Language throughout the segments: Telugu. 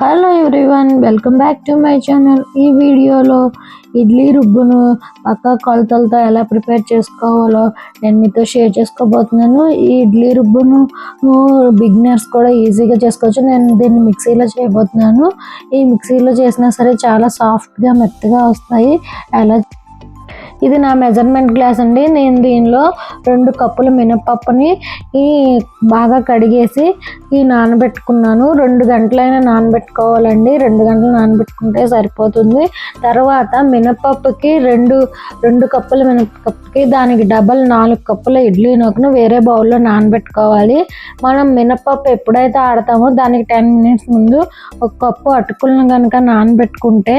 Hello everyone welcome back to my channel ఈ వీడియోలో ఇడ్లీ రుబ్బును పక్క కొలతలతో ఎలా ప్రిపేర్ చేసుకోవాలో నేను మీతో షేర్ చేసుకోబోతున్నాను. ఈ ఇడ్లీ రుబ్బును బిగినర్స్ కూడా ఈజీగా చేసుకోవచ్చు. నేను దీన్ని మిక్సీలో చేయబోతున్నాను. ఈ మిక్సీలో చేసినా సరే చాలా సాఫ్ట్గా మెత్తగా వస్తాయి. ఎలా ఇది నా మెజర్మెంట్ గ్లాస్ అండి. నేను దీనిలో రెండు కప్పుల మినపప్పుని ఈ బాగా కడిగేసి ఈ నానబెట్టుకున్నాను. రెండు గంటలైనా నానబెట్టుకోవాలండి. రెండు గంటలు నానబెట్టుకుంటే సరిపోతుంది. తర్వాత మినపప్పుకి రెండు రెండు కప్పుల మినపప్పుకి దానికి డబల్ నాలుగు కప్పుల ఇడ్లీ నూకను వేరే బౌల్లో నానబెట్టుకోవాలి. మనం మినపప్పు ఎప్పుడైతే ఆడతామో దానికి టెన్ మినిట్స్ ముందు ఒక కప్పు అటుకులను కనుక నానబెట్టుకుంటే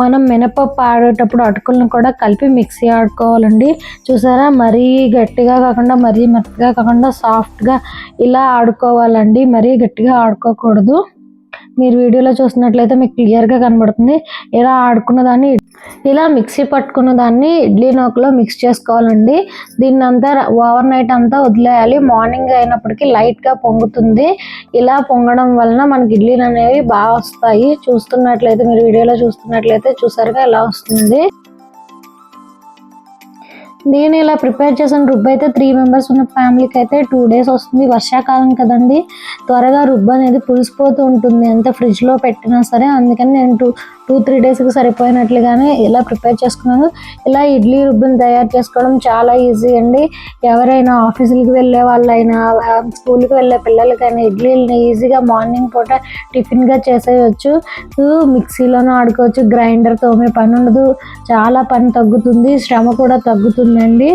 మనం మినపప్పు ఆడేటప్పుడు అటుకులను కూడా కలిపి మిక్సీ ఆడుకోవాలండి. చూసారా? మరీ గట్టిగా కాకుండా మరీ మెత్తగా కాకుండా సాఫ్ట్గా ఇలా ఆడుకోవాలండి. మరీ గట్టిగా ఆడుకోకూడదు. మీరు వీడియోలో చూసినట్లయితే మీకు క్లియర్గా కనబడుతుంది. ఇలా ఆడుకున్న దాన్ని ఇలా మిక్సీ పట్టుకున్న దాన్ని ఇడ్లీ నూకలో మిక్స్ చేసుకోవాలండి. దీన్ని అంతా ఓవర్ నైట్ అంతా వదిలేయాలి. మార్నింగ్ అయినప్పటికీ లైట్గా పొంగుతుంది. ఇలా పొంగడం వలన మనకి ఇడ్లీలు అనేవి బాగా వస్తాయి. చూస్తున్నట్లయితే మీరు వీడియోలో చూస్తున్నట్లయితే చూసారుగా ఇలా వస్తుంది. నేను ఇలా ప్రిపేర్ చేసిన రుబ్బు అయితే త్రీ మెంబర్స్ ఉన్న ఫ్యామిలీకి అయితే టూ డేస్ వస్తుంది. వర్షాకాలం కదండి. త్వరగా రుబ్బు అనేది పులిసిపోతూ ఉంటుంది. ఎంత ఫ్రిడ్జ్లో పెట్టినా సరే అందుకని నేను టూ టూ త్రీ డేస్కి సరిపోయినట్లుగానే ఇలా ప్రిపేర్ చేసుకున్నాను. ఇలా ఇడ్లీ రుబ్బుని తయారు చేసుకోవడం చాలా ఈజీ అండి. ఎవరైనా ఆఫీసులకి వెళ్ళే వాళ్ళైనా స్కూల్కి వెళ్ళే పిల్లలకైనా ఇడ్లీని ఈజీగా మార్నింగ్ పూట టిఫిన్గా చేసేయచ్చు. మిక్సీలోనూ ఆడుకోవచ్చు. గ్రైండర్ తోమే పని ఉండదు. చాలా పని తగ్గుతుంది. శ్రమ కూడా తగ్గుతుంది. తగ్గుతుందండి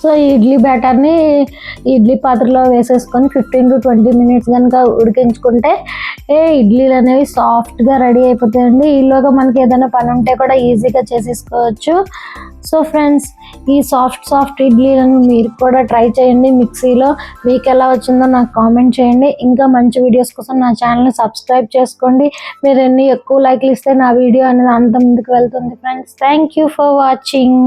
సో ఈ ఇడ్లీ బ్యాటర్ని ఇడ్లీ పాత్రలో వేసేసుకొని ఫిఫ్టీన్ టు ట్వంటీ మినిట్స్ కనుక ఉడికించుకుంటే ఏ ఇడ్లీలు అనేవి సాఫ్ట్గా రెడీ అయిపోతాయండి. ఈలోగా మనకి ఏదైనా పని ఉంటే కూడా ఈజీగా చేసేసుకోవచ్చు. సో ఫ్రెండ్స్ ఈ సాఫ్ట్ సాఫ్ట్ ఇడ్లీలను మీరు కూడా ట్రై చేయండి. మిక్సీలో మీకు ఎలా వచ్చిందో నాకు కామెంట్ చేయండి. ఇంకా మంచి వీడియోస్ కోసం నా ఛానల్ని సబ్స్క్రైబ్ చేసుకోండి. మీరు ఎన్ని ఎక్కువ లైక్లు ఇస్తే నా వీడియో అనేది అంత ముందుకు వెళ్తుంది friends. Thank you for watching.